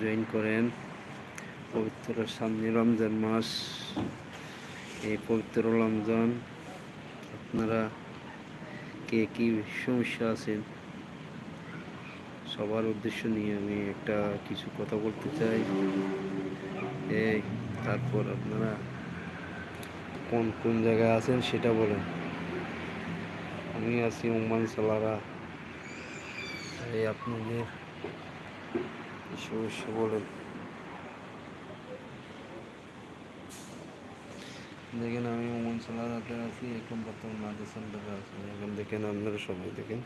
Join করেন পবিত্র সামনে রমজান মাস এই পবিত্র রমজান আপনারা কে কি সমস্যা আছেন সবার উদ্দেশ্য নিয়ে আমি একটা কিছু কথা বলতে চাই এই তারপর আপনারা কোন কোন জায়গায় আছেন সেটা বলেন আমি আছি উম্মান সালারা এই আপনাদের সমস্যা বলেন দেখেন আমি ওমন সালার রাতে আছি এখন বর্তমান মাদ্রাসার ঢাকা আছি এখন দেখেন আপনারা সবাই দেখেন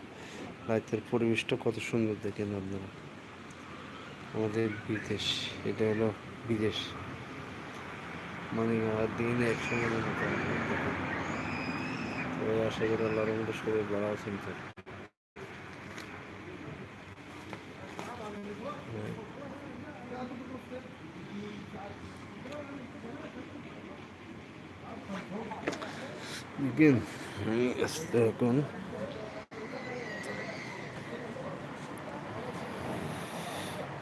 রাতের পরিবেশটা কত সুন্দর দেখেন আপনারা আমাদের বিদেশ এটা হলো বিদেশ মানে দিন একসঙ্গে মনে আশা করি আল্লাহর মধ্যে সবাই ভালো আছেন Begin.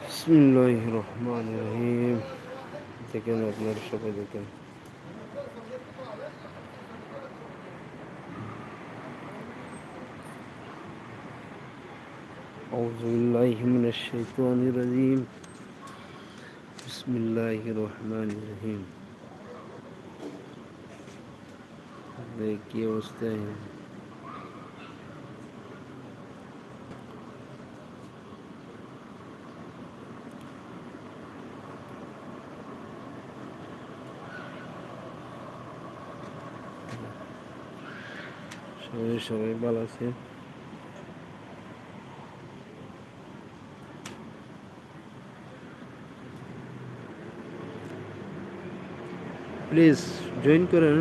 بسم الله الرحمن الرحيم দেখেন আপনার সবাই দেখেন أعوذ بالله من الشيطان الرجيم بسم الله الرحمن الرحيم কি يا সবাই شوي شوي আছে প্লিজ জয়েন করুন